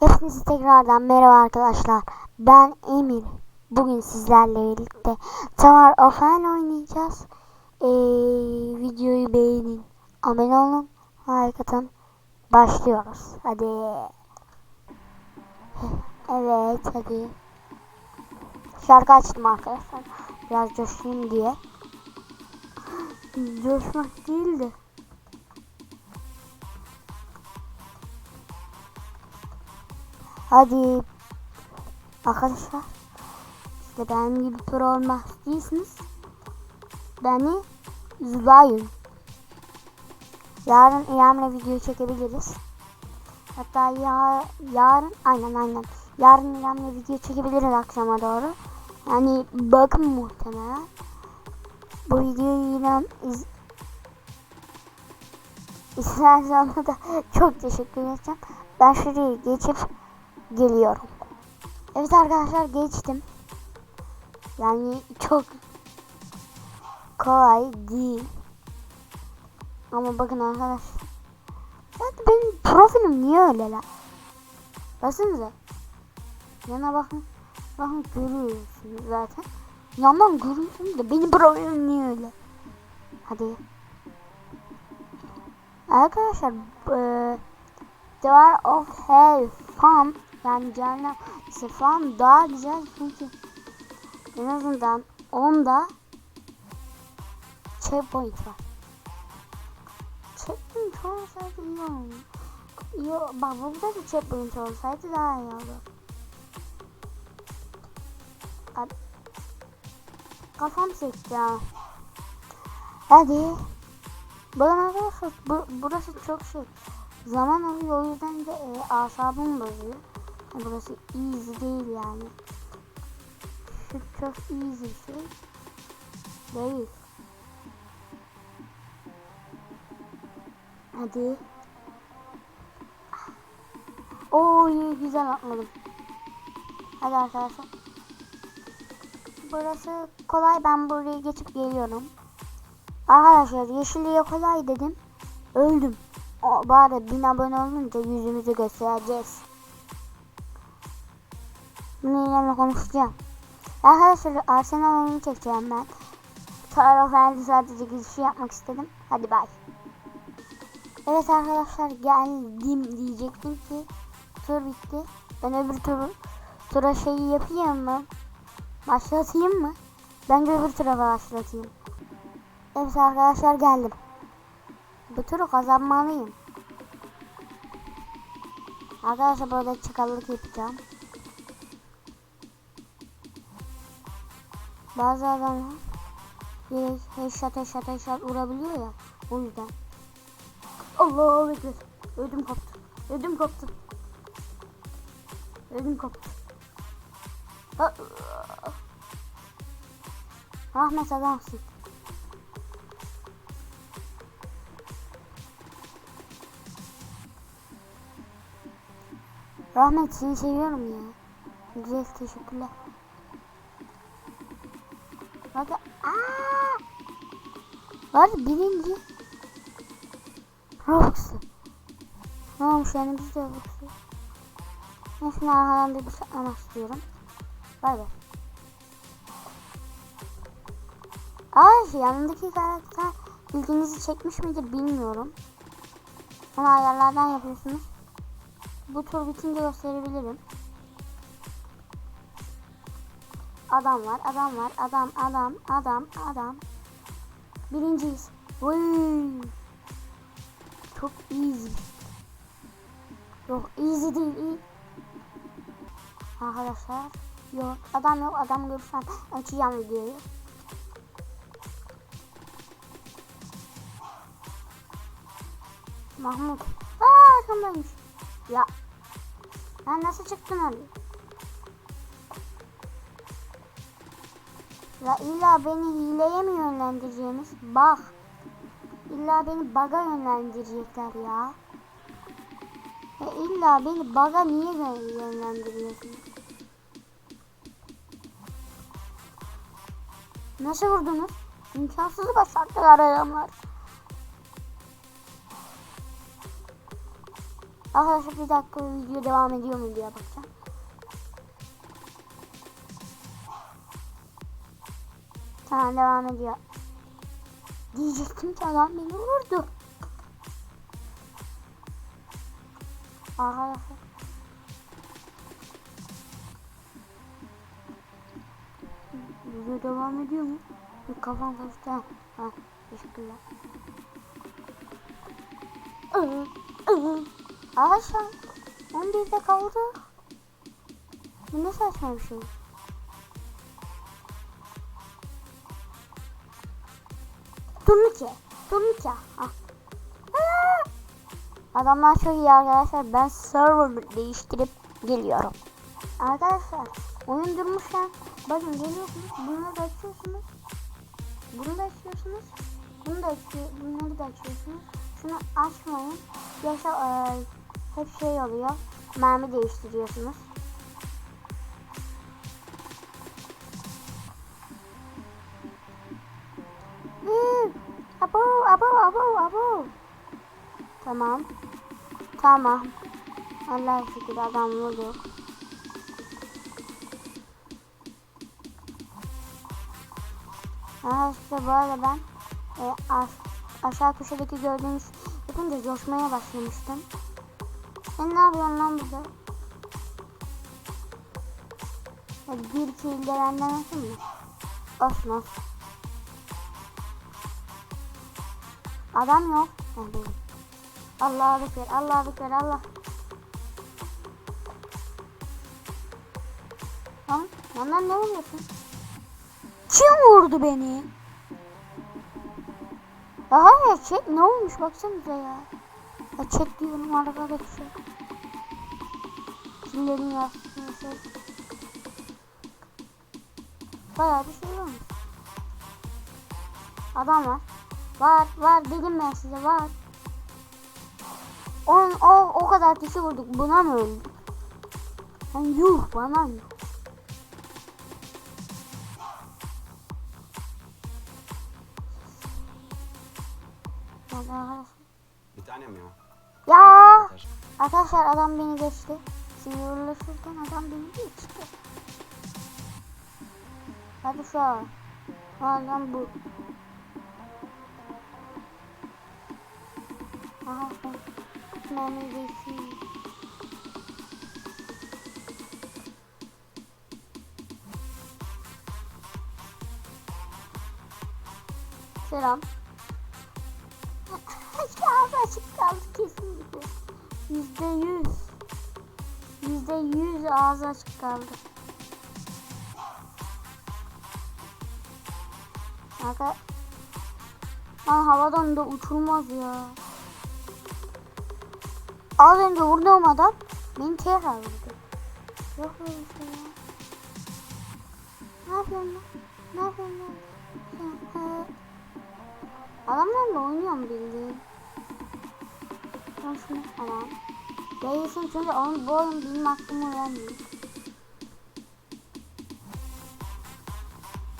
Hepinize tekrardan merhaba arkadaşlar. Ben Emir. Bugün sizlerle birlikte Tower of Hell oynayacağız. Ee, videoyu beğenin. Abone olun. Like atın. Başlıyoruz. Hadi. Evet hadi. Şarkı açtım arkadaşlar. Biraz coşayım diye. Coşmak değildi. Hadi arkadaşlar işte benim gibi pro olmak değilsiniz. Beni izleyin. Yarın İrem'le video çekebiliriz. Hatta ya, yarın aynen aynen. Yarın İrem'le video çekebiliriz akşama doğru. Yani bakın muhtemelen. Bu videoyu İrem iz, izlersen da çok teşekkür edeceğim. Ben şuraya geçip geliyorum. Evet arkadaşlar geçtim. Yani çok kolay değil. Ama bakın arkadaşlar. Zaten benim profilim niye öyle lan? Baksanıza. Yana bakın. Bakın görüyorsunuz zaten. Yandan görüyorsunuz da benim profilim niye öyle? Hadi. Arkadaşlar eee Door of Hell Farm yani cehennem falan daha güzel çünkü en azından onda checkpoint var. Checkpoint olsaydı iyi olur. İyi, bak burada da checkpoint olsaydı daha iyi olur. Hadi. Kafam sekti ha. Hadi. Bakın arkadaşlar bu, burası çok şey zaman alıyor o yüzden de e, asabım bozuyor. Yani burası easy değil yani. Şu çok easy şey değil. Hadi. İyi güzel atladım. Hadi arkadaşlar. Burası kolay ben buraya geçip geliyorum. Arkadaşlar yeşilliğe kolay dedim. Öldüm. O, bari bin abone olunca yüzümüzü göstereceğiz. İlerle konuşacağım. Arkadaşlar Arsenal oyunu çekeceğim ben. Hell'de sadece girişi yapmak istedim. Hadi bay. Evet arkadaşlar geldim diyecektim ki tur bitti. Ben öbür turu tura şeyi yapayım mı? Başlatayım mı? Bence öbür tura başlatayım. Evet arkadaşlar geldim. Bu turu kazanmalıyım. Arkadaşlar burada çıkarlık yapacağım. Bazı adamlar headshot headshot headshot vurabiliyor ya. O yüzden. Allah'a ekber. Ödüm koptu. Ödüm koptu. Ödüm koptu. Rahmet adamsın. Rahmet seni seviyorum ya. Güzel teşekkürler. Var birinci. Robux'u. Ne olmuş yani biz de. Ben şimdi arkadan bir bıçaklamak istiyorum. Bay bay. Ay yanındaki karakter ilginizi çekmiş midir bilmiyorum. Onu ayarlardan yapıyorsunuz. Bu tur bitince gösterebilirim. Adam var, adam var, adam, adam, adam, adam. Birinciyiz. Vay. Çok easy. Yok easy değil, iyi. Arkadaşlar. Yok adam yok, adam görürsem açacağım videoyu. Mahmut. Aa arkamdaymış. Ya. Ben nasıl çıktım oraya? Ya illa beni hileye mi yönlendireceğiniz? Bak. İlla beni baga yönlendirecekler ya. Ya illa beni baga niye yönlendiriyorsunuz? Nasıl vurdunuz? İmkansızı başardılar adamlar. Arkadaşlar bir dakika video devam ediyor mu diye bakacağım. Tamam devam ediyor. Diyecektim ki adam beni vurdu. Arkadaşlar. Video devam ediyor mu? Bir kafam karıştı. Ha, ha teşekkürler. Arkadaşlar 11'de kaldık. Bu ne saçma bir şey. Turnike. Turnike. Ha. Aa! Adamlar çok iyi arkadaşlar. Ben server değiştirip geliyorum. Arkadaşlar oyun durmuşken bakın geliyorsunuz. Bunu da açıyorsunuz. Bunu da açıyorsunuz. Bunu da açıyor, bunları da açıyorsunuz. Şunu açmayın. Yoksa e, hep şey oluyor. Mermi değiştiriyorsunuz. Tamam. Tamam. Allah'a şükür adam vurdu. Aha işte bu arada ben e, aş aşağı köşedeki gördüğünüz yapınca coşmaya başlamıştım. Sen ne yapıyorsun lan burada? Ya bir kill de benden olsun mu? Olsun olsun. Adam yok. Benim. Allah'a bekler, Allah'a bekler, Allah. Lan, lan ne oluyorsun? Kim vurdu beni? Aha ya chat ne olmuş baksanıza ya. Ya chat diyorum arkadaşlar. Kimlerin yazsın şey. Bayağı bir şey olmuş. Adam var. Var var dedim ben size var. On, o, o kadar kişi vurduk buna mı öldük? Yani yuh bana arkadaşlar. Bir tane mi ya? Ya arkadaşlar adam beni geçti. Uğraşırken adam beni geçti. Hadi şu an. Adam bu. Aha sen. Neredesin? Selam. Ağzı açık kaldı kesinlikle. Yüzde yüz. Yüzde yüz ağzı açık kaldı. Arka... Lan havadan da uçulmaz ya. Az önce vurduğum adam beni tekrar vurdu. Yok böyle şey ya. Ne yapıyorsun lan? Ne yapıyorsun lan? Adamlarla oynuyorum bildiğin. Ben şunu tamam. Değilsin çünkü onun bu oyun benim aklımı vermiyor.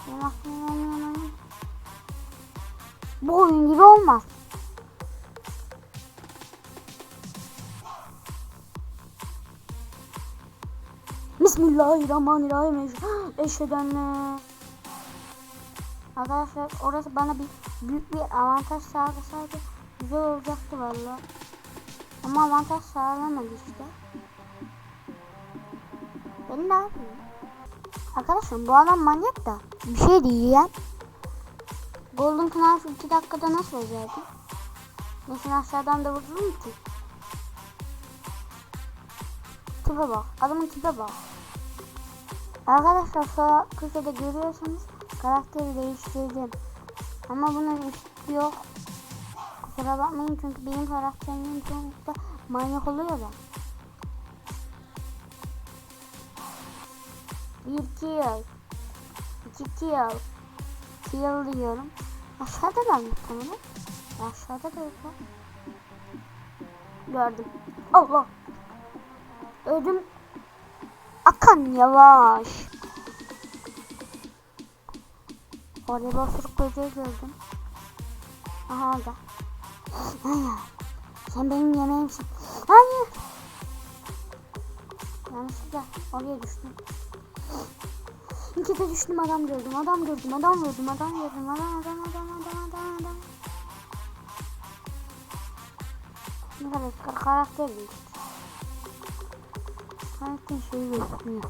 Benim vermiyor oyun. Bu oyun gibi olmaz. Bismillahirrahmanirrahim. Eşhedenne. Arkadaşlar orası bana bir büyük bir avantaj sağlasaydı güzel olacaktı valla. Ama avantaj sağlamadı işte. Ben ne yapayım? Arkadaşlar bu adam manyak da bir şey değil ya. Golden Knife 2 dakikada nasıl özeldi? Mesela aşağıdan da vurdum ki. Tipe bak. Adamın tipe bak. Arkadaşlar sağ köşede görüyorsanız karakteri değiştirdim. Ama bunun yok. Kusura bakmayın çünkü benim karakterimin çoğunlukla manyak oluyor da. Bir kill. İki kill. Kill diyorum. Aşağıda da yok tamam Aşağıda da yok. Gördüm. Allah. Ödüm. Akan yavaş. Orada bir osuruk böceği gördüm. Aha orada. Hayır. Sen benim yemeğimsin. Hayır. Yanlışlıkla oraya düştüm. İki de düştüm adam gördüm adam gördüm adam gördüm adam gördüm adam adam adam adam adam adam. Ne kadar kar- karakter değil. Karakter şeyi gözükmüyor.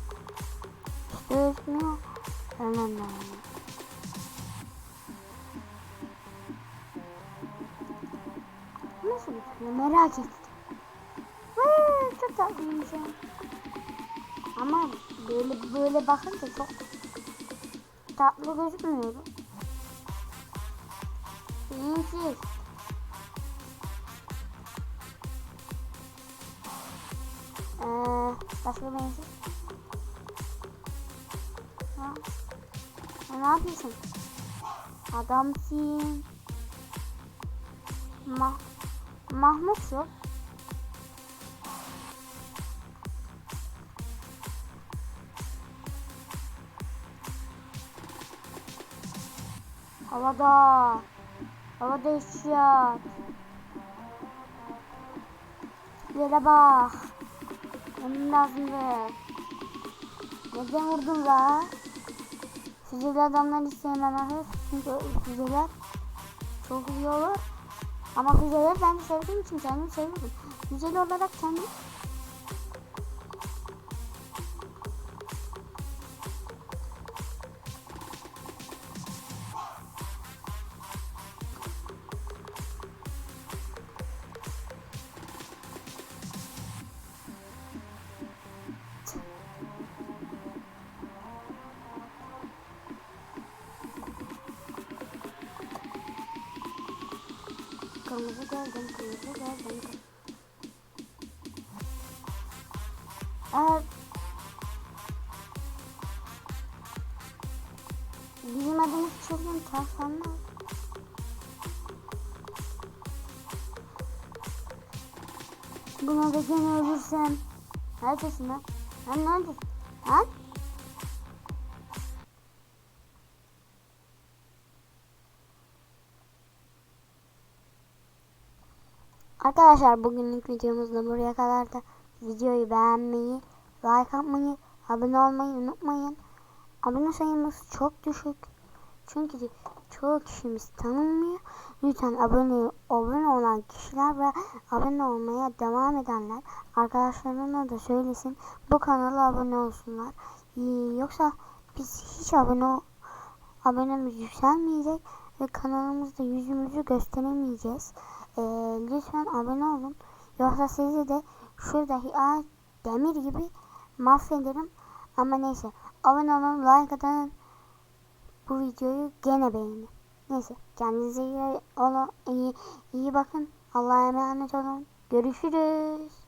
İşte gözükmüyor. Hemen hemen. Nasıl gözüküyor merak ettim. Vay, çok tatlıymış. Ama böyle böyle bakınca çok tatlı gözükmüyor. İyisiz. Başka benziyor. Ha. Ha, ne yapıyorsun? Adamsın. Ma Mahmut yok. Havada. Havada eşya. Yere bak. Benim lazımdı. Neden vurdun la? Füzeli adamlar istemem ahır. Çünkü füzeler çok iyi olur. Ama füzeleri ben sevdiğim için kendim seviyorum. Füzeli olarak kendim Kırmızı geldim, kırmızı geldim. Eğer bizim adımız çılgın tavşanlar. Buna da gene ölürsem. Neredesin lan? Lan neredesin? Lan? Arkadaşlar bugünlük videomuz da buraya kadar da videoyu beğenmeyi, like atmayı, abone olmayı unutmayın. Abone sayımız çok düşük. Çünkü çoğu kişimiz tanınmıyor. Lütfen abone, abone olan kişiler ve abone olmaya devam edenler arkadaşlarına da söylesin. Bu kanala abone olsunlar. Ee, Yoksa biz hiç abone abonemiz yükselmeyecek ve kanalımızda yüzümüzü gösteremeyeceğiz. Ee, lütfen abone olun. Yoksa sizi de şuradaki ağaç demir gibi mahvederim. Ama neyse abone olun, like atın. Bu videoyu gene beğenin. Neyse kendinize iyi, iyi, iyi bakın. Allah'a emanet olun. Görüşürüz.